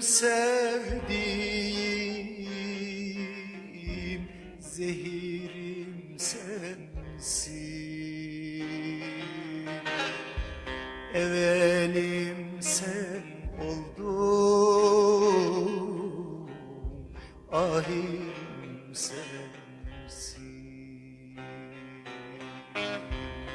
sevdiğim zehirim sensin. Evelim sen oldun ahirim sensin.